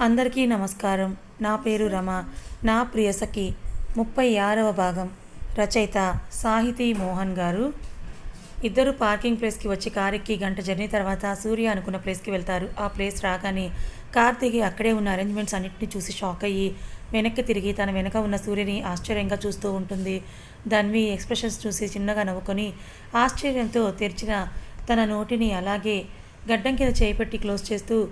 అందరికీ నమస్కారం. నా పేరు రమ. నా ప్రియసఖి ముప్పై ఆరవ భాగం. రచయిత సాహితీ మోహన్ గారు. ఇద్దరు పార్కింగ్ ప్లేస్కి వచ్చి కారెక్కి గంట జర్నీ తర్వాత సూర్య అనుకున్న ప్లేస్కి వెళ్తారు. ఆ ప్లేస్ రాగానే కార్ దిగి అక్కడే ఉన్న అరేంజ్మెంట్స్ అన్నింటినీ చూసి షాక్ అయ్యి వెనక్కి తిరిగి తన వెనక ఉన్న సూర్యని ఆశ్చర్యంగా చూస్తూ ఉంటుంది. ధన్వి ఎక్స్ప్రెషన్స్ చూసి చిన్నగా నవ్వుకొని ఆశ్చర్యంతో తెరిచిన తన నోటిని అలాగే గడ్డం కింద చేయిపెట్టి క్లోజ్ చేస్తూ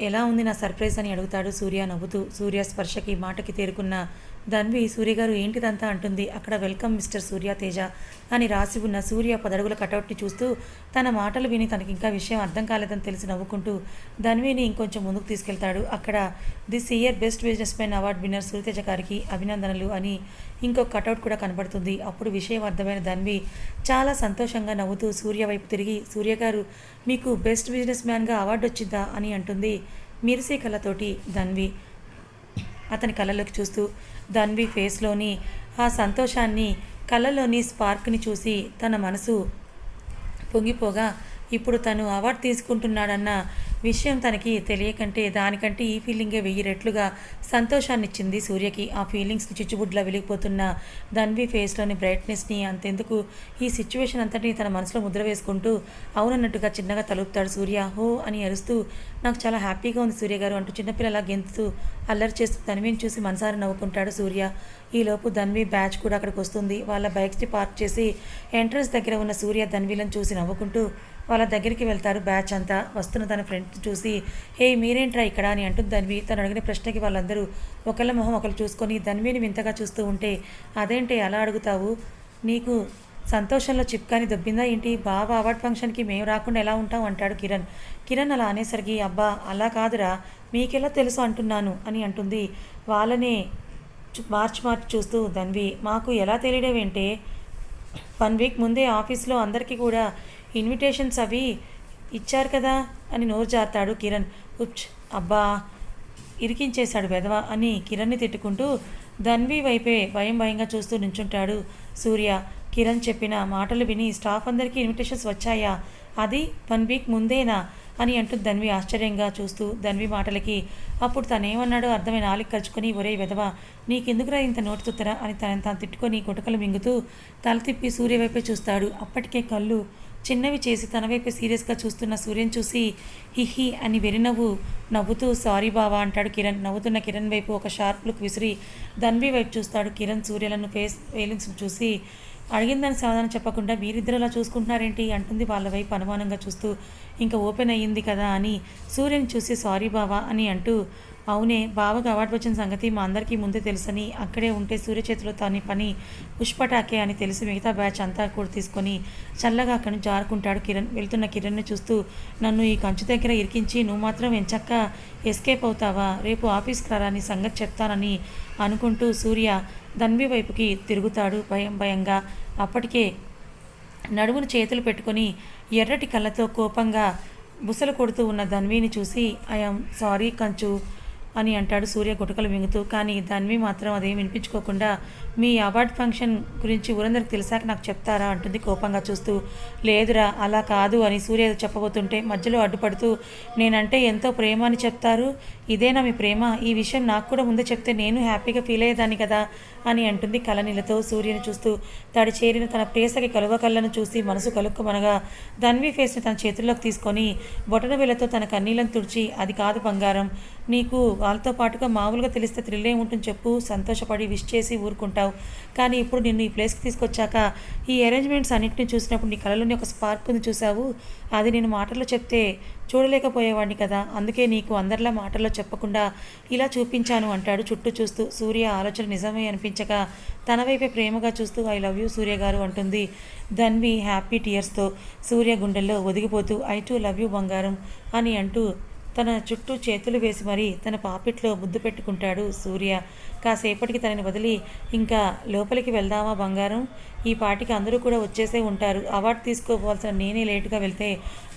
ఎలా ఉంది నా సర్ప్రైజ్ అని అడుగుతాడు సూర్య నవ్వుతూ. సూర్య స్పర్శకి మాటకి తేరుకున్న ధన్వి సూర్యగారు ఏంటిదంతా అంటుంది? అక్కడ వెల్కమ్ మిస్టర్ సూర్య తేజ అని రాసి ఉన్న సూర్య పదడుగుల కటౌట్ని చూస్తూ తన మాటలు విని తనకి ఇంకా విషయం అర్థం కాలేదని తెలిసి నవ్వుకుంటూ ధన్విని ఇంకొంచెం ముందుకు తీసుకెళ్తాడు. అక్కడ this year best businessman award winner Suryateja గారికి అభినందనలు అని ఇంకొక కటౌట్ కూడా కనబడుతుంది. అప్పుడు విషయం అర్థమైన ధన్వి చాలా సంతోషంగా నవ్వుతూ సూర్య వైపు తిరిగి సూర్యగారు మీకు బెస్ట్ బిజినెస్ మ్యాన్గా అవార్డు వచ్చిందా అని అంటుంది మిరిసే కళ్ళతోటి ధన్వి అతని కళ్ళలోకి చూస్తూ. ధన్వి ఫేస్లోని ఆ సంతోషాన్ని కళ్ళలోని స్పార్క్ని చూసి తన మనసు పొంగిపోగా ఇప్పుడు తను అవార్డు తీసుకుంటున్నాడన్న విషయం తనకి తెలియకంటే దానికంటే ఈ ఫీలింగే వెయ్యి రెట్లుగా సంతోషాన్నిచ్చింది సూర్యకి. ఆ ఫీలింగ్స్ చిచ్చుబుడ్లా వెలిగిపోతున్న ధన్వి ఫేస్లోని బ్రైట్నెస్ని అంతెందుకు ఈ సిచ్యువేషన్ అంతటిని తన మనసులో ముద్ర వేసుకుంటూ అవునన్నట్టుగా చిన్నగా తలుపుతాడు సూర్య. హో అని అరుస్తూ నాకు చాలా హ్యాపీగా ఉంది సూర్య గారు అంటూ చిన్నపిల్లలా గెంతుతూ అల్లరి చేస్తూ ధన్విని చూసి మనసారి నవ్వుకుంటాడు సూర్య. ఈలోపు ధన్వి బ్యాచ్ కూడా అక్కడికి వస్తుంది. వాళ్ళ బైక్స్ని పార్క్ చేసి ఎంట్రన్స్ దగ్గర ఉన్న సూర్య ధన్విలను చూసి నవ్వుకుంటూ వాళ్ళ దగ్గరికి వెళ్తారు బ్యాచ్ అంతా. వస్తున్న తన ఫ్రెండ్స్ చూసి హే మీరేంట్రా ఇక్కడ? అని అంటుంది ధన్వి తను అడిగిన ప్రశ్నకి వాళ్ళందరూ ఒకళ్ళ మొహం ఒకరు చూసుకొని ధన్విని వింతగా చూస్తూ ఉంటే అదేంటి అలా అడుగుతావు? నీకు సంతోషంలో చిప్కాని దొబ్బిందా ఏంటి? బాబా అవార్డ్ ఫంక్షన్కి మేము రాకుండా ఎలా ఉంటాం? అంటాడు కిరణ్. కిరణ్ అలా అనేసరికి అబ్బా అలా కాదురా. మీకెలా తెలుసు? అంటున్నాను అని అంటుంది. వాళ్ళనే మార్చి మార్చి చూస్తూ ధన్వి మాకు ఎలా తెలియడం ఏంటే? వన్ వీక్ ముందే ఆఫీస్లో అందరికీ కూడా ఇన్విటేషన్స్ అవి ఇచ్చారు కదా అని నోరు జారుతాడు కిరణ్. ఉచ్ అబ్బా ఇరికించేశాడు వెధవ అని కిరణ్ని తిట్టుకుంటూ ధన్వి వైపే భయం భయంగా చూస్తూ నించుంటాడు సూర్య. కిరణ్ చెప్పిన మాటలు విని స్టాఫ్ అందరికీ ఇన్విటేషన్స్ వచ్చాయా? అది వన్ వీక్ ముందేనా అని అంటూ ధన్వి ఆశ్చర్యంగా చూస్తూ ధన్వి మాటలకి అప్పుడు తనేమన్నాడో అర్థమైన నాలుగు కలుచుకొని ఒరే వెధవా నీకెందుకురా ఇంత నోటి తుత్తరా? అని తనని తాను తిట్టుకొని గుటకలు మింగుతూ తల తిప్పి సూర్య వైపే చూస్తాడు. అప్పటికే కళ్ళు చిన్నవి చేసి తన వైపు సీరియస్గా చూస్తున్న సూర్యని చూసి హిహి అని వెరినవ్వు నవ్వుతూ సారీ బావా అంటాడు కిరణ్. నవ్వుతున్న కిరణ్ వైపు ఒక షార్ప్ లుక్ విసిరి ధన్వి వైపు చూస్తాడు కిరణ్ సూర్యలను ఫేస్ ఫీలింగ్స్ చూసి అడిగిందని సమాధానం చెప్పకుండా మీరిద్దరు అలా చూసుకుంటున్నారేంటి? అంటుంది వాళ్ళ వైపు అనుమానంగా చూస్తూ ఇంకా ఓపెన్ అయ్యింది కదా అని సూర్యని చూసి సారీ బావా అని అంటూ అవునే బావకు అవార్డు వచ్చిన సంగతి మా అందరికీ ముందే తెలుసని అక్కడే ఉంటే సూర్య చేతిలో తన పని పుష్పటాకే అని తెలిసి మిగతా బ్యాచ్ అంతా కూడా తీసుకొని చల్లగా అక్కడి నుంచి జారుకుంటాడు కిరణ్. వెళ్తున్న కిరణ్ని చూస్తూ నన్ను ఈ కంచు దగ్గర ఇరికించి నువ్వు మాత్రం ఎంచక్క ఎస్కేప్ అవుతావా? రేపు ఆఫీస్కి రారా? నీ సంగతి చెప్తానని అనుకుంటూ సూర్య ధన్వి వైపుకి తిరుగుతాడు భయం భయంగా. అప్పటికే నడుమును చేతులు పెట్టుకొని ఎర్రటి కళ్ళతో కోపంగా బుసలు కొడుతూ ఉన్న ధన్వీని చూసి ఐఎమ్ సారీ కంచు. అని అంటాడు సూర్య గుటకలు మింగుతూ. కానీ దాన్వి మాత్రం అదేం వినిపించుకోకుండా మీ అవార్డ్ ఫంక్షన్ గురించి ఊరందరికి తెలిసాక నాకు చెప్తారా? అంటుంది కోపంగా చూస్తూ. లేదురా అలా కాదు అని సూర్య చెప్పబోతుంటే మధ్యలో అడ్డుపడుతూ నేనంటే ఎంతో ప్రేమ అని చెప్తారు. ఇదేనా మీ ప్రేమ? ఈ విషయం నాకు కూడా ముందే చెప్తే నేను హ్యాపీగా ఫీల్ అయ్యేదాన్ని కదా అని అంటుంది కలనీలతో సూర్యుని చూస్తూ. తడి చేరిన తన ప్రేసకి కలువ కళ్ళను చూసి మనసు కలుక్కుమనగా ధన్వి ఫేస్ని తన చేతుల్లోకి తీసుకొని బొటన వేలతో తన కన్నీళ్ళను తుడిచి అది కాదు బంగారం. నీకు వాళ్ళతో పాటుగా మామూలుగా తెలిస్తే థ్రిల్ ఏముంటుంది చెప్పు సంతోషపడి విష్ చేసి ఊరుకుంటావు. కానీ ఇప్పుడు నిన్ను ఈ ప్లేస్కి తీసుకొచ్చాక ఈ అరేంజ్మెంట్స్ అన్నింటినీ చూసినప్పుడు నీ కళలోని ఒక స్పార్క్ ఉంది చూసావు అది నేను మాటల్లో చెప్తే చూడలేకపోయేవాడిని కదా. అందుకే నీకు అందరిలా మాటల్లో చెప్పకుండా ఇలా చూపించాను అంటాడు చుట్టూ చూస్తూ. సూర్య ఆలోచన నిజమే అనిపించక తన వైపే ప్రేమగా చూస్తూ ఐ లవ్ యూ సూర్య గారు అంటుంది ధన్వి హ్యాపీ టీయర్స్తో సూర్య గుండెల్లో ఒదిగిపోతూ ఐ టు లవ్ యూ బంగారం అని అంటూ తన చుట్టూ చేతులు వేసి మరీ తన పాపిట్లో ముద్దు పెట్టుకుంటాడు సూర్య. కాసేపటికి తనని వదిలి ఇంకా లోపలికి వెళ్దామా బంగారం? ఈ పాటికి అందరూ కూడా వచ్చేసే ఉంటారు. అవార్డు తీసుకోవాల్సిన నేనే లేటుగా వెళ్తే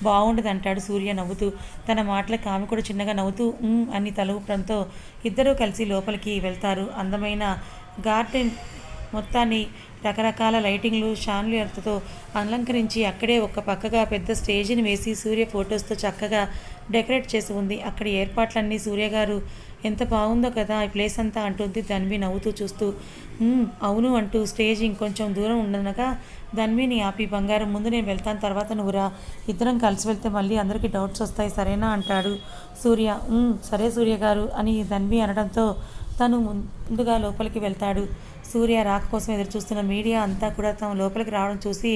బాగుండదు అంటాడు సూర్య నవ్వుతూ. తన మాటలకు ఆమె కూడా చిన్నగా నవ్వుతూ అని తల ఇద్దరూ కలిసి లోపలికి వెళ్తారు. అందమైన గార్డెన్ మొత్తాన్ని రకరకాల లైటింగ్లు షాన్లియర్తో అలంకరించి అక్కడే ఒక పక్కగా పెద్ద స్టేజిని వేసి సూర్య ఫొటోస్తో చక్కగా డెకరేట్ చేసి ఉంది. అక్కడ ఏర్పాట్లన్నీ సూర్యగారు ఎంత బాగుందో కదా ఈ ప్లేస్ అంతా అంటుంది ధన్వి నవ్వుతూ చూస్తూ. అవును అంటూ స్టేజ్ ఇంకొంచెం దూరం ఉండనగా ధన్విని ఆపి బంగారం ముందు నేను వెళ్తాను తర్వాత నువ్వురా ఇద్దరం కలిసి వెళ్తే మళ్ళీ అందరికీ డౌట్స్ వస్తాయి సరేనా? అంటాడు సూర్య. సరే సూర్య గారు అని ధన్వి అనడంతో తను ముందుగా లోపలికి వెళ్తాడు. సూర్య రాక కోసం ఎదురు చూస్తున్న మీడియా అంతా కూడా తమ లోపలికి రావడం చూసి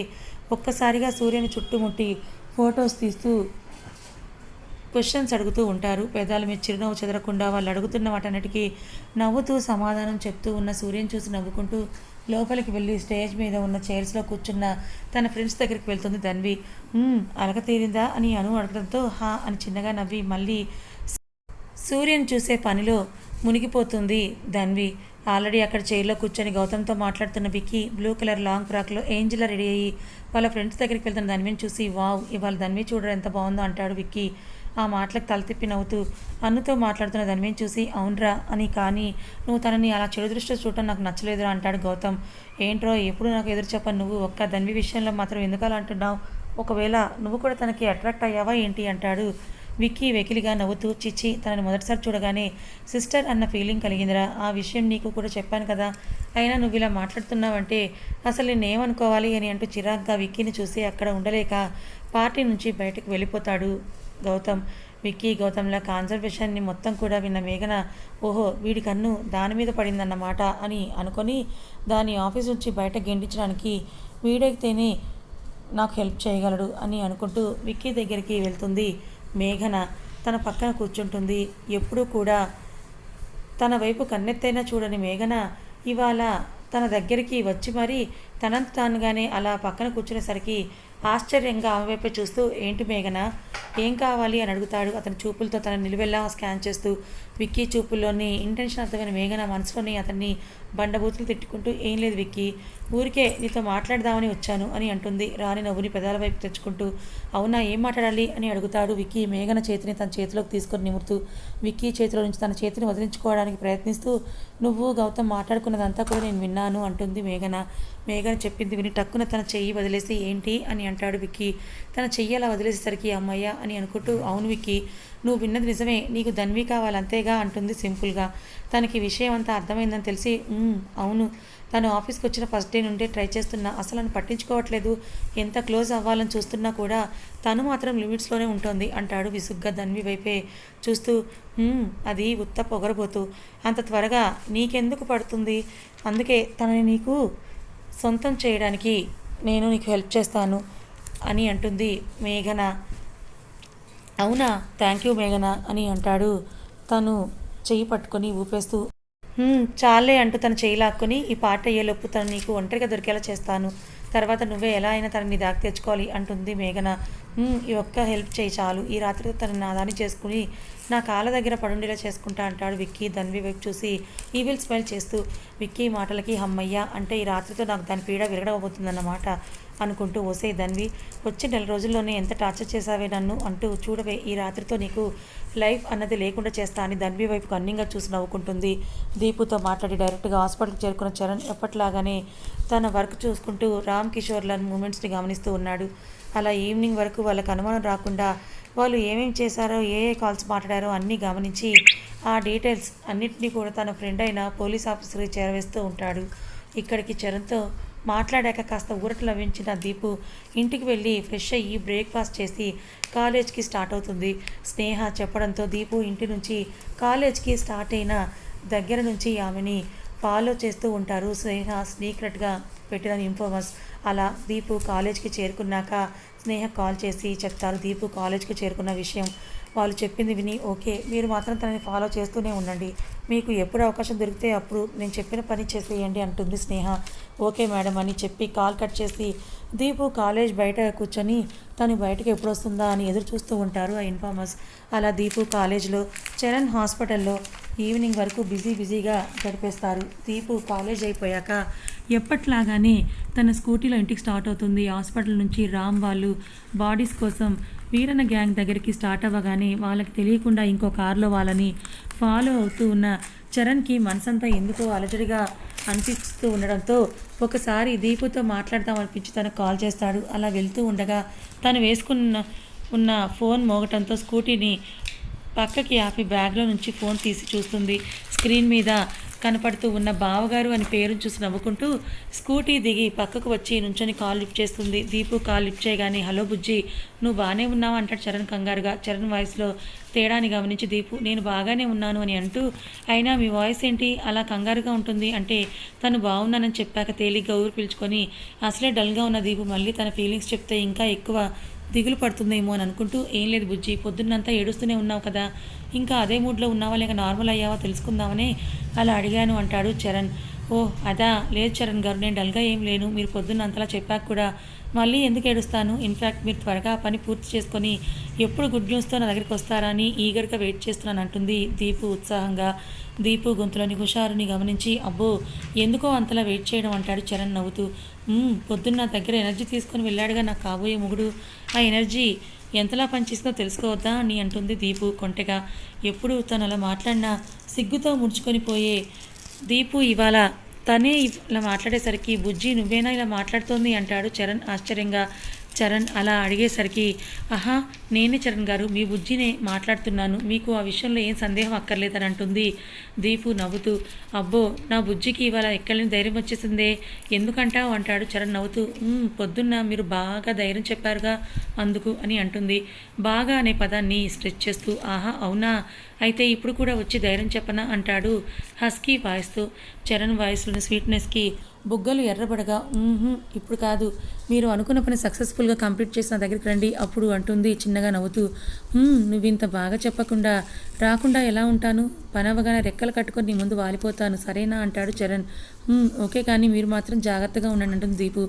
ఒక్కసారిగా సూర్యని చుట్టుముట్టి ఫొటోస్ తీస్తూ క్వశ్చన్స్ అడుగుతూ ఉంటారు. పెదాల మీద చిరునవ్వు చెదరకుండా వాళ్ళు అడుగుతున్న వాటన్నిటికీ నవ్వుతూ సమాధానం చెప్తూ ఉన్న సూర్యని చూసి నవ్వుకుంటూ లోపలికి వెళ్ళి స్టేజ్ మీద ఉన్న చైర్స్లో కూర్చున్న తన ఫ్రెండ్స్ దగ్గరికి వెళ్తుంది తన్వి అలక తీరిందా? అని అను అడగడంతో హా అని చిన్నగా నవ్వి మళ్ళీ సూర్యని చూసే పనిలో మునిగిపోతుంది ధన్వి. ఆల్రెడీ అక్కడ చైర్లో కూర్చొని గౌతమ్తో మాట్లాడుతున్న విక్కీ బ్లూ కలర్ లాంగ్ ఫ్రాక్లో ఏంజిలా రెడీ అయ్యి వాళ్ళ ఫ్రెండ్స్ దగ్గరికి వెళ్తున్న ధన్విని చూసి వావ్ ఇవాళ ధన్వి చూడడం ఎంత బాగుందో అంటాడు విక్కీ. ఆ మాటలకు తల తిప్పి నవ్వుతూ అన్నుతో మాట్లాడుతున్న ధన్విని చూసి అవునరా అని కానీ నువ్వు తనని అలా చెడు దృష్టిలో చూడటం నాకు నచ్చలేదురా అంటాడు గౌతమ్. ఏంట్రో ఎప్పుడు నాకు ఎదురు చెప్పను నువ్వు ఒక్క ధన్వి విషయంలో మాత్రం ఎందుకలా అంటున్నావు? ఒకవేళ నువ్వు కూడా తనకి అట్రాక్ట్ అయ్యావా ఏంటి? అంటాడు విక్కీ వెకిలిగా నవ్వుతూ చిచ్చి తనని మొదటిసారి చూడగానే సిస్టర్ అన్న ఫీలింగ్ కలిగిందిరా. ఆ విషయం నీకు కూడా చెప్పాను కదా. అయినా నువ్వు ఇలా మాట్లాడుతున్నావంటే అసలు నేనేమనుకోవాలి? అని అంటూ చిరాగ్గా విక్కీని చూసి అక్కడ ఉండలేక పార్టీ నుంచి బయటకు వెళ్ళిపోతాడు గౌతమ్. విక్కీ గౌతమ్ల కాన్సర్వేషన్ని మొత్తం కూడా విన్న మేఘన ఓహో వీడి కన్ను దాని మీద పడిందన్నమాట అని అనుకొని దాని ఆఫీస్ నుంచి బయట గెండించడానికి వీడైతేనే నాకు హెల్ప్ చేయగలడు అని అనుకుంటూ విక్కీ దగ్గరికి వెళ్తుంది. మేఘన తన పక్కన కూర్చుంటుంది. ఎప్పుడూ కూడా తన వైపు కన్నెత్తైనా చూడని మేఘన ఇవాళ తన దగ్గరికి వచ్చి మరి తనంత తానుగానే అలా పక్కన కూర్చునేసరికి ఆశ్చర్యంగా ఆమె వైపు చూస్తూ ఏంటి మేఘన? ఏం కావాలి? అని అడుగుతాడు. అతని చూపులతో తన నిలువెల్లా స్కాన్ చేస్తూ విక్కీ చూపుల్లోని ఇంటెన్షన్ అర్థమైన మేఘన మనసులోని అతన్ని బండబూతులు తిట్టుకుంటూ ఏం లేదు విక్కీ ఊరికే నీతో మాట్లాడదామని వచ్చాను అని అంటుంది. రాని నవ్వుని పెదాల వైపు తెచ్చుకుంటూ అవునా ఏం మాట్లాడాలి? అని అడుగుతాడు విక్కీ. మేఘన చేతిని తన చేతిలోకి తీసుకొని నిమురుతూ విక్కీ చేతిలో నుంచి తన చేతిని వదిలించుకోవడానికి ప్రయత్నిస్తూ నువ్వు గౌతమ్ మాట్లాడుకున్నదంతా కూడా నేను విన్నాను అంటుంది మేఘన. మేఘన చెప్పింది విని టక్కున తన చెయ్యి వదిలేసి ఏంటి? అని అంటాడు విక్కీ. తన చెయ్యి అలా వదిలేసేసరికి అమ్మయ్య అని అనుకుంటూ అవును విక్కీ నువ్వు విన్నది నిజమే నీకు ధన్వి కావాలి అంతేగా? అంటుంది సింపుల్గా. తనకి విషయం అంతా అర్థమైందని తెలిసి అవును. తను ఆఫీస్కి వచ్చిన ఫస్ట్ డే నుండే ట్రై చేస్తున్నా అసలు నన్ను పట్టించుకోవట్లేదు. ఎంత క్లోజ్ అవ్వాలని చూస్తున్నా కూడా తను మాత్రం లిమిట్స్లోనే ఉంటుంది అంటాడు విసుగ్గా ధన్వి వైపే చూస్తూ. అది ఉత్త పొగరబోతూ. అంత త్వరగా నీకెందుకు పడుతుంది? అందుకే తనని నీకు సొంతం చేయడానికి నేను నీకు హెల్ప్ చేస్తాను అని అంటుంది మేఘన. అవునా థ్యాంక్ యూ మేఘన అని అంటాడు. తను చెయ్యి పట్టుకొని ఊపేస్తూ చాలే అంటూ తన చేయలాక్కుని ఈ పాట అయ్యేలోపు తను నీకు ఒంటరిగా దొరికేలా చేస్తాను. తర్వాత నువ్వే ఎలా అయినా తనని దాకా తెచ్చుకోవాలి అంటుంది మేఘన. ఈ ఒక్క హెల్ప్ చేయి చాలు. ఈ రాత్రితో నా నాదాన్ని చేసుకుని నా కాళ్ళ దగ్గర పడుండేలా చేసుకుంటా అంటాడు విక్కీ ధన్వి వైపు చూసి ఈవిల్ స్మైల్ చేస్తూ విక్కీ మాటలకి హమ్మయ్య అంటే ఈ రాత్రితో నాకు దాని పీడ విరగడబోతుందన్నమాట అనుకుంటూ ఓసే ధన్వి వచ్చే నెల రోజుల్లోనే ఎంత టార్చర్ చేశావే నన్ను అంటూ చూడవే ఈ రాత్రితో నీకు లైఫ్ అన్నది లేకుండా చేస్తా అని ధన్వి వైపు కన్నింగా చూసి నవ్వుకుంటుంది. దీపుతో మాట్లాడి డైరెక్ట్గా హాస్పిటల్కి చేరుకున్న చరణ్ ఎప్పట్లాగానే తన వర్క్ చూసుకుంటూ రామ్ కిషోర్ల మూమెంట్స్ని గమనిస్తూ ఉన్నాడు. అలా ఈవినింగ్ వరకు వాళ్ళకు అనుమానం రాకుండా వాళ్ళు ఏమేమి చేశారో ఏ ఏ కాల్స్ మాట్లాడారో అన్నీ గమనించి ఆ డీటెయిల్స్ అన్నింటినీ కూడా తన ఫ్రెండ్ అయిన పోలీస్ ఆఫీసర్కి చేరవేస్తూ ఉంటాడు. ఇక్కడికి చరణ్తో మాట్లాడాక కాస్త ఊరట లభించిన దీపు ఇంటికి వెళ్ళి ఫ్రెష్ అయ్యి బ్రేక్ఫాస్ట్ చేసి కాలేజ్కి స్టార్ట్ అవుతుంది. స్నేహ చెప్పడంతో దీపు ఇంటి నుంచి కాలేజ్కి స్టార్ట్ అయిన దగ్గర నుంచి ఆమెని ఫాలో చేస్తూ ఉంటారు. స్నేహ సీక్రెట్గా పెట్టిన ఇన్ఫార్మర్స్ అలా దీపు కాలేజ్కి చేరుకున్నాక స్నేహ కాల్ చేసి చెప్తారు. దీపు కాలేజ్కి చేరుకున్న విషయం వాళ్ళు చెప్పింది విని ఓకే మీరు మాత్రం తనని ఫాలో చేస్తూనే ఉండండి. మీకు ఎప్పుడు అవకాశం దొరికితే అప్పుడు నేను చెప్పిన పని చేసేయండి అంటుంది స్నేహ. ఓకే మేడం అని చెప్పి కాల్ కట్ చేసి దీపు కాలేజ్ బయట కూర్చొని తను బయటకు ఎప్పుడు వస్తుందా అని ఎదురు చూస్తూ ఉంటారు ఆ ఇన్ఫార్మర్స్ అలా దీపు కాలేజ్లో చరణ్ హాస్పిటల్లో ఈవినింగ్ వరకు బిజీ బిజీగా గడిపేస్తారు. దీపు కాలేజ్ అయిపోయాక ఎప్పట్లాగానే తన స్కూటీలో ఇంటికి స్టార్ట్ అవుతుంది. హాస్పిటల్ నుంచి రామ్ వాళ్ళు బాడీస్ కోసం వీరన గ్యాంగ్ దగ్గరికి స్టార్ట్ అవ్వగానే వాళ్ళకి తెలియకుండా ఇంకో కారులో వాళ్ళని ఫాలో అవుతూ ఉన్న చరణ్కి మనసంతా ఎందుకో అలజడిగా అనిపిస్తూ ఉండడంతో ఒకసారి దీపుతో మాట్లాడదాం అనిపించి తనకు కాల్ చేస్తాడు. అలా వెళ్తూ ఉండగా తను వేసుకున్న ఉన్న ఫోన్ మోగటంతో స్కూటీని పక్కకి ఆపి బ్యాగ్లో నుంచి ఫోన్ తీసి చూస్తుంది. స్క్రీన్ మీద కనపడుతూ ఉన్న బావగారు అని పేరును చూసి నవ్వుకుంటూ స్కూటీ దిగి పక్కకు వచ్చి నుంచొని కాల్ లిఫ్ట్ చేస్తుంది. దీపు కాల్ లిఫ్ట్ చేయగానే హలో బుజ్జి నువ్వు బాగానే ఉన్నావు? అంటాడు చరణ్ కంగారుగా. చరణ్ వాయిస్లో తేడాని గమనించి దీపు నేను బాగానే ఉన్నాను అని అంటూ అయినా మీ వాయిస్ ఏంటి? అలా కంగారుగా ఉంటుంది. అంటే తను బాగున్నానని చెప్పాక తేలిగ్గా ఊరు పిలుచుకొని అసలే డల్గా ఉన్న దీపు మళ్ళీ తన ఫీలింగ్స్ చెప్తే ఇంకా ఎక్కువ దిగులు పడుతుందేమో అని అనుకుంటూ ఏం లేదు బుజ్జి పొద్దున్నంతా ఏడుస్తూనే ఉన్నావు కదా. ఇంకా అదే మూడ్లో ఉన్నావా లేక నార్మల్ అయ్యావా తెలుసుకుందామని? అలా అడిగాను అంటాడు చరణ్. ఓ అదా లేదు చరణ్ గారు నేను డల్గా ఏం లేను. మీరు పొద్దున్న అంతలా చెప్పాక కూడా మళ్ళీ ఎందుకు ఏడుస్తాను? ఇన్ఫ్యాక్ట్ మీరు త్వరగా పని పూర్తి చేసుకొని ఎప్పుడు గుడ్ న్యూస్తో నా దగ్గరికి వస్తారా అని ఈగర్గా వెయిట్ చేస్తున్నాను అంటుంది దీపు ఉత్సాహంగా. దీపు గొంతులోని హుషారుని గమనించి అబ్బో ఎందుకో అంతలా వెయిట్ చేయడం? అంటాడు చరణ్ నవ్వుతూ. పొద్దున్న నా దగ్గర ఎనర్జీ తీసుకొని వెళ్ళాడుగా నాకు కాబోయే మొగుడు. ఆ ఎనర్జీ ఎంతలా పనిచేస్తుందో తెలుసుకోవద్దా? అని అంటుంది దీపు కొంటెగా. ఎప్పుడు తను అలా మాట్లాడినా సిగ్గుతో ముడుచుకొని పోయే దీపు ఇవాళ తనే ఇలా మాట్లాడేసరికి బుజ్జి నువ్వేనా ఇలా మాట్లాడుతోంది? అంటాడు చరణ్ ఆశ్చర్యంగా. చరణ్ అలా అడిగేసరికి ఆహా నేనే చరణ్ గారు మీ బుజ్జినే మాట్లాడుతున్నాను. మీకు ఆ విషయంలో ఏం సందేహం అక్కర్లేదని అంటుంది దీపు నవ్వుతూ. అబ్బో నా బుజ్జికి ఇవాళ ఎక్కడిని ధైర్యం వచ్చేసిందే. ఎందుకంటావు? అంటాడు చరణ్ నవ్వుతూ. పొద్దున్న మీరు బాగా ధైర్యం చెప్పారుగా అందుకు అని అంటుంది. బాగా అనే పదాన్ని స్ట్రెచ్ చేస్తూ ఆహా అవునా? అయితే ఇప్పుడు కూడా వచ్చి ధైర్యం చెప్పనా? అంటాడు హస్కీ వాయిస్తూ. చరణ్ వాయిస్లోని స్వీట్నెస్కి బుగ్గలు ఎర్రబడగా ఇప్పుడు కాదు. మీరు అనుకున్న పని సక్సెస్ఫుల్గా కంప్లీట్ చేసిన దగ్గరికి రండి అప్పుడు అంటుంది చిన్నగా నవ్వుతూ. నువ్వింత నువ్వు ఇంత బాగా చెప్పకుండా రాకుండా ఎలా ఉంటాను? పని రెక్కలు కట్టుకొని నీ ముందు వాలిపోతాను. సరేనా? అంటాడు చరణ్. ఓకే కానీ మీరు మాత్రం జాగ్రత్తగా ఉండండి అంటుంది దీపు.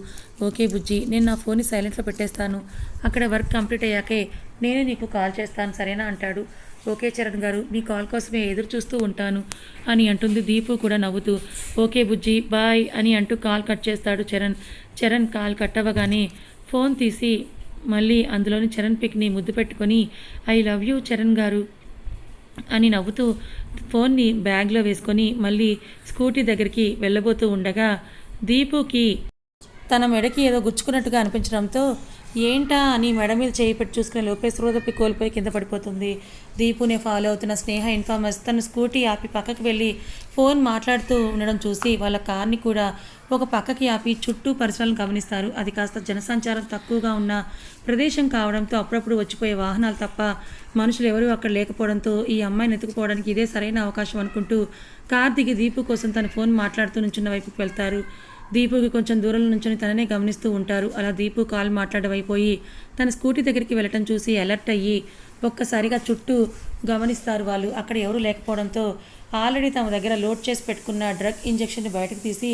ఓకే బుజ్జి నేను నా ఫోన్ని సైలెంట్లో పెట్టేస్తాను. అక్కడ వర్క్ కంప్లీట్ అయ్యాకే నేనే నీకు కాల్ చేస్తాను. సరేనా? అంటాడు. ఓకే చరణ్ గారు మీ కాల్ కోసమే ఎదురు చూస్తూ ఉంటాను అని అంటుంది దీపు కూడా నవ్వుతూ. ఓకే బుజ్జి బాయ్ అని అంటూ కాల్ కట్ చేస్తాడు చరణ్. చరణ్ కాల్ కట్ అవ్వగానే ఫోన్ తీసి మళ్ళీ అందులోని చరణ్ పిక్ని ముద్దు పెట్టుకొని ఐ లవ్ యూ చరణ్ గారు అని నవ్వుతూ ఫోన్ని బ్యాగ్లో వేసుకొని మళ్ళీ స్కూటీ దగ్గరికి వెళ్ళబోతూ ఉండగా దీపుకి తన మెడకి ఏదో గుచ్చుకున్నట్టుగా అనిపించడంతో ఏంటా అని మెడ మీద చేయి పెట్టి చూసుకునే లోపే శ్రోతప్పి కోల్పోయి కింద పడిపోతుంది. దీపునే ఫాలో అవుతున్న స్నేహ ఇన్ఫార్మర్స్ తన స్కూటీ ఆపి పక్కకు వెళ్ళి ఫోన్ మాట్లాడుతూ ఉండడం చూసి వాళ్ళ కార్ని కూడా ఒక పక్కకి ఆపి చుట్టూ పరిసరాలను గమనిస్తారు. అది కాస్త జనసంచారం తక్కువగా ఉన్న ప్రదేశం కావడంతో అప్పుడప్పుడు వచ్చిపోయే వాహనాలు తప్ప మనుషులు ఎవరూ అక్కడ లేకపోవడంతో ఈ అమ్మాయిని ఎత్తుకుపోవడానికి ఇదే సరైన అవకాశం అనుకుంటూ కార్ దిగి దీపు కోసం తన ఫోన్ మాట్లాడుతూ నుంచున్న వైపుకి వెళ్తారు. దీపుకి కొంచెం దూరంలో నుంచొని తననే గమనిస్తూ ఉంటారు. అలా దీపు కాల్ మాట్లాడమైపోయి తన స్కూటీ దగ్గరికి వెళ్ళటం చూసి అలర్ట్ అయ్యి ఒక్కసారిగా చుట్టూ గమనిస్తారు వాళ్ళు. అక్కడ ఎవరు లేకపోవడంతో ఆల్రెడీ తమ దగ్గర లోడ్ చేసి పెట్టుకున్న డ్రగ్ ఇంజెక్షన్ని బయటకు తీసి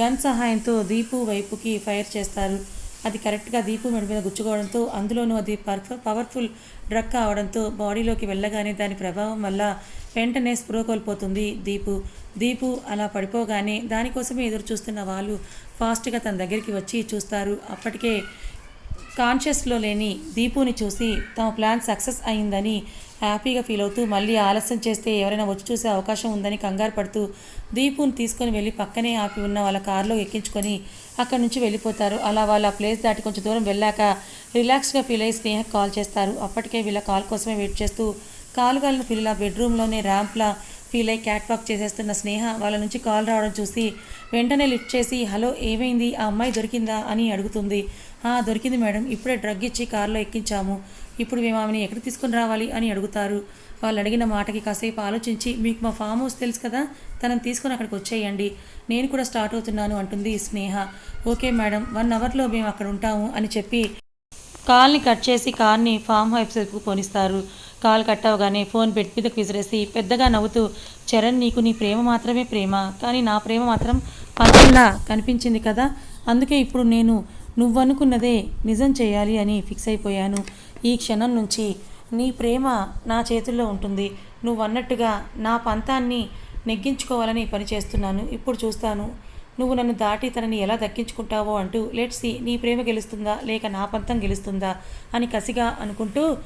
గన్ సహాయంతో దీపు వైపుకి ఫైర్ చేస్తారు. అది కరెక్ట్గా దీపు మెడ మీద గుచ్చుకోవడంతో అందులోనూ అది పర్ఫ పవర్ఫుల్ డ్రగ్ కావడంతో బాడీలోకి వెళ్ళగానే దాని ప్రభావం వల్ల వెంటనే స్పృహ కోల్పోతుంది దీపు. దీపు అలా పడిపోగానే దానికోసమే ఎదురు చూస్తున్న వాళ్ళు ఫాస్ట్గా తన దగ్గరికి వచ్చి చూస్తారు. అప్పటికే కాన్షియస్లో లేని దీపుని చూసి తమ ప్లాన్ సక్సెస్ అయిందని హ్యాపీగా ఫీల్ అవుతూ మళ్ళీ ఆలస్యం చేస్తే ఎవరైనా వచ్చి చూసే అవకాశం ఉందని కంగారు పడుతూ దీపుని తీసుకొని వెళ్ళి పక్కనే ఆపి ఉన్న వాళ్ళ కారులో ఎక్కించుకొని అక్కడి నుంచి వెళ్ళిపోతారు. అలా వాళ్ళ ప్లేస్ దాటి కొంచెం దూరం వెళ్ళాక రిలాక్స్గా ఫీల్ అయ్యి స్నేహకు కాల్ చేస్తారు. అప్పటికే వీళ్ళ కాల్ కోసమే వెయిట్ చేస్తూ కాలు కాలిన పిల్లల బెడ్రూమ్లోనే ర్యాంప్లా ఫీల్ అయ్యి క్యాట్ వాక్ చేసేస్తున్న స్నేహ వాళ్ళ నుంచి కాల్ రావడం చూసి వెంటనే లిఫ్ట్ చేసి హలో ఏమైంది? ఆ అమ్మాయి దొరికిందా? అని అడుగుతుంది. "ఆ, దొరికింది మేడం. ఇప్పుడే డ్రగ్ ఇచ్చి కారులో ఎక్కించాము. ఇప్పుడు మేము ఆమెని ఎక్కడ తీసుకొని రావాలి? అని అడుగుతారు. వాళ్ళు అడిగిన మాటకి కాసేపు ఆలోచించి మీకు మా ఫామ్ హౌస్ తెలుసు కదా తనని తీసుకొని అక్కడికి వచ్చేయండి. నేను కూడా స్టార్ట్ అవుతున్నాను అంటుంది స్నేహ. ఓకే మేడం వన్ అవర్లో మేము అక్కడ ఉంటాము అని చెప్పి కాల్ని కట్ చేసి కార్ని ఫామ్ హౌస్కు పోనిస్తారు కాల్ కట్ అవగానే ఫోన్ బెడ్ మీదకి విసిరేసి పెద్దగా నవ్వుతూ చరణ్ నీకు నీ ప్రేమ మాత్రమే ప్రేమ కానీ నా ప్రేమ మాత్రం పదంలా కనిపించింది కదా అందుకే ఇప్పుడు నేను నువ్వనుకున్నదే నిజం చేయాలి అని ఫిక్స్ అయిపోయాను. ఈ క్షణం నుంచి నీ ప్రేమ నా చేతుల్లో ఉంటుంది. నువ్వు అన్నట్టుగా నా పంతాన్ని నెగ్గించుకోవాలని పని చేస్తున్నాను. ఇప్పుడు చూస్తాను. నువ్వు నన్ను దాటి తనని ఎలా దక్కించుకుంటావో అంటూ లెట్సి నీ ప్రేమ గెలుస్తుందా? లేక నా పంతం గెలుస్తుందా? అని కసిగా అనుకుంటూ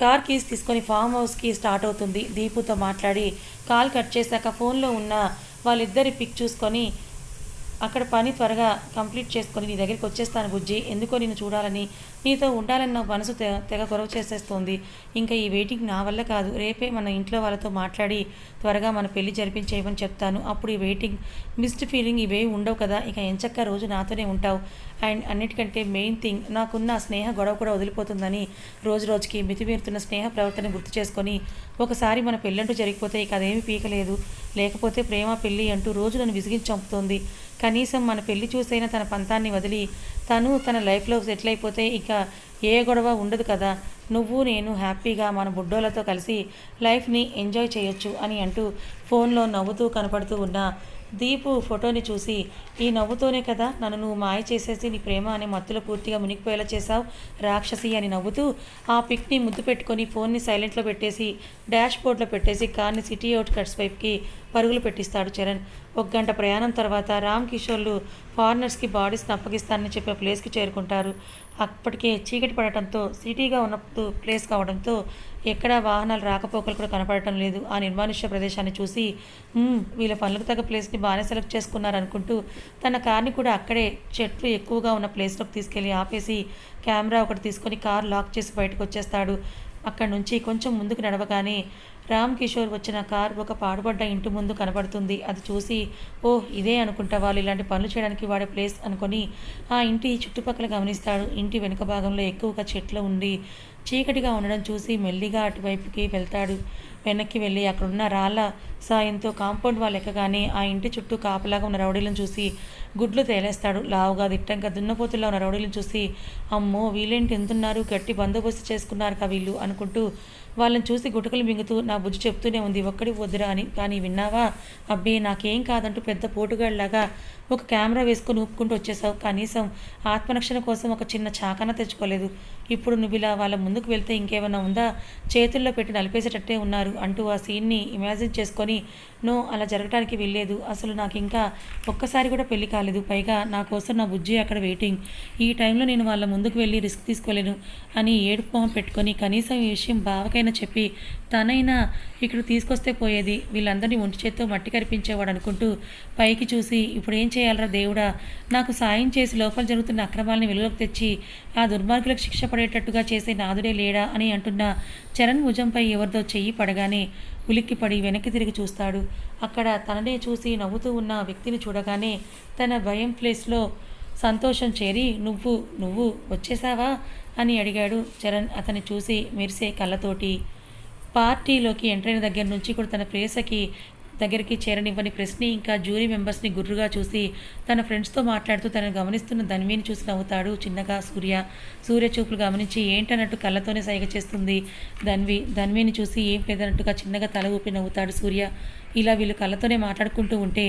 కార్ కీస్ తీసుకొని ఫామ్ హౌస్కి స్టార్ట్ అవుతుంది. దీపుతో మాట్లాడి కాల్ కట్ చేశాక ఫోన్లో ఉన్న వాళ్ళిద్దరి పిక్ చూసుకొని అక్కడ పని త్వరగా కంప్లీట్ చేసుకొని నీ దగ్గరికి వచ్చేస్తాను బుజ్జి. ఎందుకో నిన్ను చూడాలని నీతో ఉండాలని నా మనసు తె తెగ గొరవ చేసేస్తోంది. ఇంకా ఈ వెయిటింగ్ నా వల్ల కాదు. రేపే మన ఇంట్లో వాళ్ళతో మాట్లాడి త్వరగా మన పెళ్ళి జరిపించేయమని చెప్తాను. అప్పుడు ఈ వెయిటింగ్ మిస్డ్ ఫీలింగ్ ఇవే ఉండవు కదా. ఇక ఎంచక్క రోజు నాతోనే ఉంటావు. అండ్ అన్నిటికంటే మెయిన్ థింగ్ నాకున్న స్నేహ గొడవ కూడా వదిలిపోతుందని రోజు రోజుకి మితిమీరుతున్న స్నేహ ప్రవర్తన గుర్తు చేసుకొని ఒకసారి మన పెళ్ళంటూ జరిగిపోతే ఇక అదేమీ పీకలేదు. లేకపోతే ప్రేమ పెళ్ళి అంటూ రోజు నన్ను విసిగించి చంపుతోంది. కనీసం మన పెళ్ళి చూసైనా తన పంతాన్ని వదిలి తను తన లైఫ్లో సెటిల్ అయిపోతే ఇక ఏ గొడవ ఉండదు కదా. నువ్వు నేను హ్యాపీగా మన బుడ్డోలతో కలిసి లైఫ్ని ఎంజాయ్ చేయొచ్చు అని అంటూ ఫోన్లో నవ్వుతూ కనపడుతూ ఉన్న దీపు ఫోటోని చూసి ఈ నవ్వుతోనే కదా నన్ను నువ్వు మాయ చేసేసి నీ ప్రేమ అనే మత్తులో పూర్తిగా మునిగిపోయేలా చేశావు రాక్షసి అని నవ్వుతూ ఆ పిక్ని ముద్దు పెట్టుకొని ఫోన్ని సైలెంట్లో పెట్టేసి డాష్ బోర్డ్లో పెట్టేసి కార్ని సిటీ అవుట్ కట్స్ వైపుకి పరుగులు పెట్టిస్తాడు చరణ్. ఒక గంట ప్రయాణం తర్వాత రామ్ కిషోర్లు ఫారినర్స్కి బాడీస్ని అప్పగిస్తానని చెప్పే ప్లేస్కి చేరుకుంటారు. అప్పటికే చీకటి పడటంతో సిటీగా ఉన్నప్పుడు ప్లేస్ కావడంతో ఎక్కడా వాహనాలు రాకపోకలు కూడా కనపడటం లేదు. ఆ నిర్మానుష్య ప్రదేశాన్ని చూసి వీళ్ళ పనులకు తగ్గ ప్లేస్ని బాగానే సెలెక్ట్ చేసుకున్నారు అనుకుంటూ తన కార్ని కూడా అక్కడే చెట్లు ఎక్కువగా ఉన్న ప్లేస్లోకి తీసుకెళ్ళి ఆపేసి కెమెరా ఒకటి తీసుకొని కార్ లాక్ చేసి బయటకు వచ్చేస్తాడు. అక్కడి నుంచి కొంచెం ముందుకు నడవగానే రామ్ కిషోర్ వచ్చిన కార్ ఒక పాడుపడ్డ ఇంటి ముందు కనబడుతుంది. అది చూసి ఓ ఇదే అనుకుంటా వాళ్ళు ఇలాంటి పనులు చేయడానికి వాడే ప్లేస్ అనుకొని ఆ ఇంటి చుట్టుపక్కల గమనిస్తాడు. ఇంటి వెనుక భాగంలో ఎక్కువగా చెట్లు ఉండి చీకటిగా ఉండడం చూసి మెల్లిగా అటువైపుకి వెళ్తాడు. వెనక్కి వెళ్ళి అక్కడున్న రాళ్ళ సాయంతో కాంపౌండ్ వాళ్ళు ఎక్కగానే ఆ ఇంటి చుట్టూ కాపలాగా ఉన్న రౌడీలను చూసి గుడ్లు తేలేస్తాడు. లావుగా దిట్టంగా దున్నపోతుల్లో ఉన్న రౌడీలను చూసి అమ్మో వీళ్ళేంటి ఎంతున్నారు? గట్టి బందోబస్తు చేసుకున్నారు కా వీళ్ళు అనుకుంటూ వాళ్ళని చూసి గుటకలు మింగుతూ నా బుజ్జి చెప్తూనే ఉంది ఒక్కడి వద్దురా అని. కానీ విన్నావా? అబ్బే నాకేం కాదంటూ పెద్ద పోటుగాళ్ళలాగా ఒక కెమెరా వేసుకుని ఊపుకుంటూ వచ్చేసావు. కనీసం ఆత్మరక్షణ కోసం ఒక చిన్న చాకన తెచ్చుకోలేదు. ఇప్పుడు నువ్వు ఇలా వాళ్ళ ముందుకు వెళ్తే ఇంకేమైనా ఉందా? చేతుల్లో పెట్టి నలిపేసేటట్టే ఉన్నారు అంటూ ఆ సీన్ని ఇమాజిన్ చేసుకొని నో అలా జరగడానికి వెళ్ళలేదు అసలు నాకు ఇంకా ఒక్కసారి కూడా పెళ్ళి కాలేదు. పైగా నా కోసం నా బుజ్జి అక్కడ వెయిటింగ్. ఈ టైంలో నేను వాళ్ళ ముందుకు వెళ్ళి రిస్క్ తీసుకోలేను అని ఏడుపు మొహం పెట్టుకొని కనీసం ఈ విషయం బావకైనా చెప్పి తనైనా ఇక్కడ తీసుకొస్తే పోయేది. వీళ్ళందరినీ ఒంటి చేత్తో మట్టి కరిపించేవాడు అనుకుంటూ పైకి చూసి ఇప్పుడు ఏం చేయాలరా దేవుడా? నాకు సాయం చేసి లోపల జరుగుతున్న అక్రమాలని వెలుగులోకి తెచ్చి ఆ దుర్మార్గులకు శిక్ష పడేటట్టుగా చేసే నాదుడే లేడా? అని అంటున్న చరణ్ భుజంపై ఎవరిదో చెయ్యి పడగానే ఉలిక్కిపడి వెనక్కి తిరిగి చూస్తాడు. అక్కడ తననే చూసి నవ్వుతూ ఉన్న వ్యక్తిని చూడగానే తన భయం ప్లేస్లో సంతోషం చేరి నువ్వు నువ్వు వచ్చేసావా? అని అడిగాడు చరణ్ అతన్ని చూసి మెరిసే కళ్ళతోటి. పార్టీలోకి ఎంటర్ అయిన దగ్గర నుంచి కూడా తన ప్రేసకి దగ్గరికి చేరనివ్వని ప్రశ్ని ఇంకా జ్యూరీ మెంబర్స్ని గుర్రుగా చూసి తన ఫ్రెండ్స్తో మాట్లాడుతూ తనను గమనిస్తున్న ధన్విని చూసి నవ్వుతాడు చిన్నగా సూర్య. సూర్య చూపులు గమనించి ఏంటన్నట్టు కళ్ళతోనే సైగ చేస్తుంది ధన్వి. ధన్విని చూసి ఏం లేదన్నట్టుగా చిన్నగా తల ఊపి నవ్వుతాడు సూర్య. ఇలా వీళ్ళు కళ్ళతోనే మాట్లాడుకుంటూ ఉంటే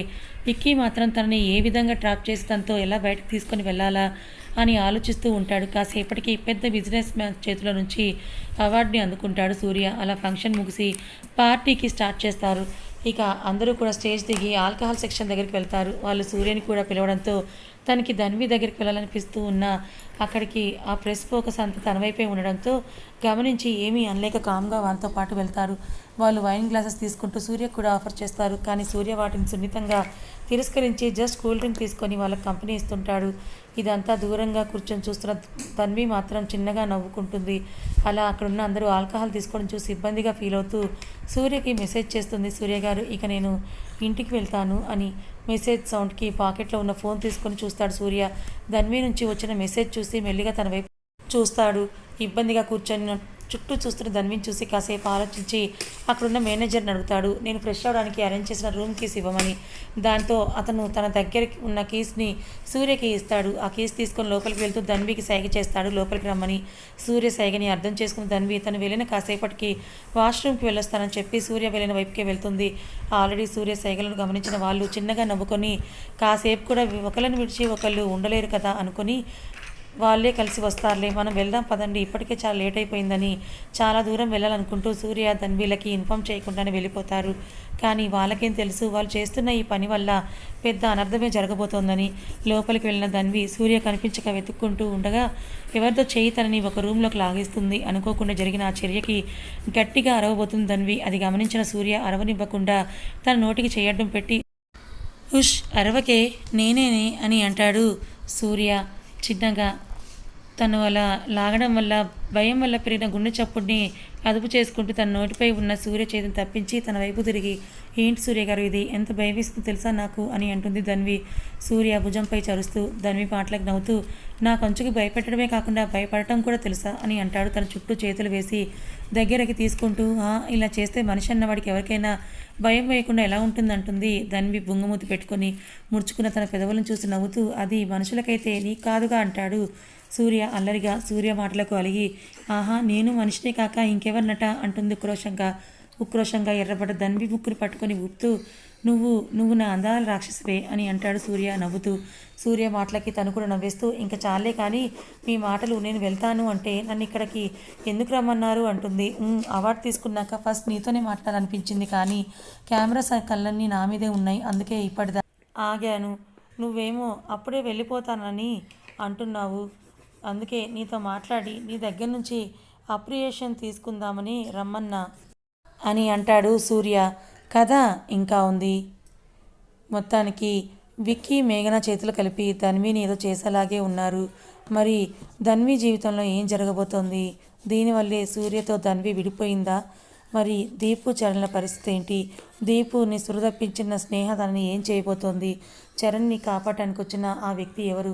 విక్కీ మాత్రం తనని ఏ విధంగా ట్రాప్ చేసి తనతో ఎలా బయటకు తీసుకొని వెళ్ళాలా? అని ఆలోచిస్తూ ఉంటాడు. కాసేపటికి పెద్ద బిజినెస్ మ్యాన్ చేతుల నుంచి అవార్డుని అందుకుంటాడు సూర్య. అలా ఫంక్షన్ ముగిసి పార్టీకి స్టార్ట్ చేస్తారు. ఇక అందరూ కూడా స్టేజ్ దిగి ఆల్కహాల్ సెక్షన్ దగ్గరికి వెళ్తారు. వాళ్ళు సూర్యని కూడా పిలవడంతో తనకి ధన్వి దగ్గరికి వెళ్ళాలనిపిస్తూ ఉన్నా అక్కడికి ఆ ప్రెస్ ఫోకస్ అంత తన వైపే ఉండడంతో గమనించి ఏమీ అనలేక కామ్గా వాళ్ళతో పాటు వెళ్తారు. వాళ్ళు వైన్ గ్లాసెస్ తీసుకుంటూ సూర్యకు కూడా ఆఫర్ చేస్తారు. కానీ సూర్య వాటిని సున్నితంగా తిరస్కరించి జస్ట్ కూల్ డ్రింక్ తీసుకొని వాళ్ళకి కంపెనీ ఇస్తుంటాడు. ఇదంతా దూరంగా కూర్చొని చూస్తున్న తన్వి మాత్రం చిన్నగా నవ్వుకుంటుంది. అలా అక్కడున్న అందరూ ఆల్కహాల్ తీసుకోవడం చూసి ఇబ్బందిగా ఫీల్ అవుతూ సూర్యకి మెసేజ్ చేస్తుంది. సూర్య గారు ఇక నేను ఇంటికి వెళ్తాను అని మెసేజ్ సౌండ్కి పాకెట్లో ఉన్న ఫోన్ తీసుకొని చూస్తాడు సూర్య. ధన్వి నుంచి వచ్చిన మెసేజ్ చూసి మెల్లిగా తన వైపు చూస్తాడు. ఇబ్బందిగా కూర్చొని చుట్టూ చూస్తున్న ధన్విని చూసి కాసేపు ఆలోచించి అక్కడున్న మేనేజర్ని అడుగుతాడు. నేను ఫ్రెష్ అవడానికి అరేంజ్ చేసిన రూమ్ కీస్ ఇవ్వమని. దాంతో అతను తన దగ్గరికి ఉన్న కీస్ని సూర్యకి ఇస్తాడు. ఆ కీస్ తీసుకొని లోపలికి వెళ్తూ ధన్వికి సైగ చేస్తాడు. లోపలికి రమ్మని సూర్య సైగని అర్థం చేసుకున్న ధన్వి తను వెళ్ళిన కాసేపటికి వాష్రూమ్కి వెళ్ళొస్తానని చెప్పి సూర్య వెళ్ళిన వైపుకే వెళ్తుంది. ఆల్రెడీ సూర్య సైగలను గమనించిన వాళ్ళు చిన్నగా నవ్వుకొని కాసేపు కూడా ఒకళ్ళని విడిచి ఒకళ్ళు ఉండలేరు కదా అనుకొని వాళ్ళే కలిసి వస్తారులే మనం వెళ్దాం పదండి ఇప్పటికే చాలా లేట్ అయిపోయిందని చాలా దూరం వెళ్ళాలనుకుంటూ సూర్య ధన్వీలకి ఇన్ఫామ్ చేయకుండానే వెళ్ళిపోతారు. కానీ వాళ్ళకేం తెలుసు వాళ్ళు చేస్తున్న ఈ పని వల్ల పెద్ద అనర్థమే జరగబోతోందని. లోపలికి వెళ్ళిన ధన్వి సూర్య కనిపించక వెతుక్కుంటూ ఉండగా ఎవరితో చేయి తనని ఒక రూమ్లోకి లాగేస్తుంది. అనుకోకుండా జరిగిన ఆ చర్యకి గట్టిగా అరవబోతుంది ధన్వి. అది గమనించిన సూర్య అరవనివ్వకుండా తన నోటికి చేయడం పెట్టి హుష్ అరవకే నేనేనే అని అంటాడు సూర్య. చిన్నగా తను అలా లాగడం వల్ల భయం వల్ల పెరిగిన గుండె చప్పుడిని అదుపు చేసుకుంటూ తన నోటిపై ఉన్న సూర్య చేతిని తప్పించి తన వైపు తిరిగి ఏంటి సూర్య గారు ఇది? ఎంత భయమిస్తుందో తెలుసా నాకు? అని అంటుంది ధన్వి. సూర్య భుజంపై చరుస్తూ ధన్వి మాటలకు నవ్వుతూ నా కంచుకి భయపెట్టడమే కాకుండా భయపడటం కూడా తెలుసా? అని అంటాడు తన చుట్టూ చేతులు వేసి దగ్గరికి తీసుకుంటూ ఇలా చేస్తే మనిషి అన్నవాడికి ఎవరికైనా భయం వేయకుండా ఎలా ఉంటుందంటుంది? ధన్వి బుంగమూతి పెట్టుకొని ముడుచుకున్న తన పెదవులను చూసి నవ్వుతూ అది మనుషులకైతే నీ కాదుగా అంటాడు సూర్య అల్లరిగా సూర్య మాటలకు అలిగి ఆహా నేను మనిషినే కాక ఇంకెవరినట? అంటుంది ఉక్రోషంగా ఉక్రోషంగా ఎర్రబడ్డ దన్వి ముక్కుని పట్టుకొని ఊపుతూ నువ్వు నువ్వు నా అందాల రాక్షసువే అని అంటాడు సూర్య నవ్వుతూ. సూర్య మాటలకి తను కూడా నవ్వేస్తూ ఇంకా చాలే కానీ మీ మాటలు నేను వెళ్తాను అంటే నన్ను ఇక్కడికి ఎందుకు రమ్మన్నారు? అంటుంది. అవార్డు తీసుకున్నాక ఫస్ట్ నీతోనే మాట్లాడాలనిపించింది కానీ కెమెరా సర్కల్లన్నీ కళ్ళన్నీ నా మీదే ఉన్నాయి అందుకే ఇప్పటిదా ఆగాను నువ్వేమో అప్పుడే వెళ్ళిపోతానని అంటున్నావు. అందుకే నీతో మాట్లాడి నీ దగ్గర నుంచి అప్రియేషన్ తీసుకుందామని రమ్మన్నా అని అంటాడు సూర్య. కథ ఇంకా ఉంది. మొత్తానికి విక్కీ మేఘన చేతులు కలిపి ధన్విని ఏదో చేసేలాగే ఉన్నారు. మరి ధన్వి జీవితంలో ఏం జరగబోతోంది? దీనివల్లే సూర్యతో ధన్వి విడిపోయిందా? మరి దీపు చరణ్ల పరిస్థితి ఏంటి? దీపుని సురదప్పించిన స్నేహ తనని ఏం చేయబోతోంది? చరణ్ని కాపాడటానికి వచ్చిన ఆ వ్యక్తి ఎవరు?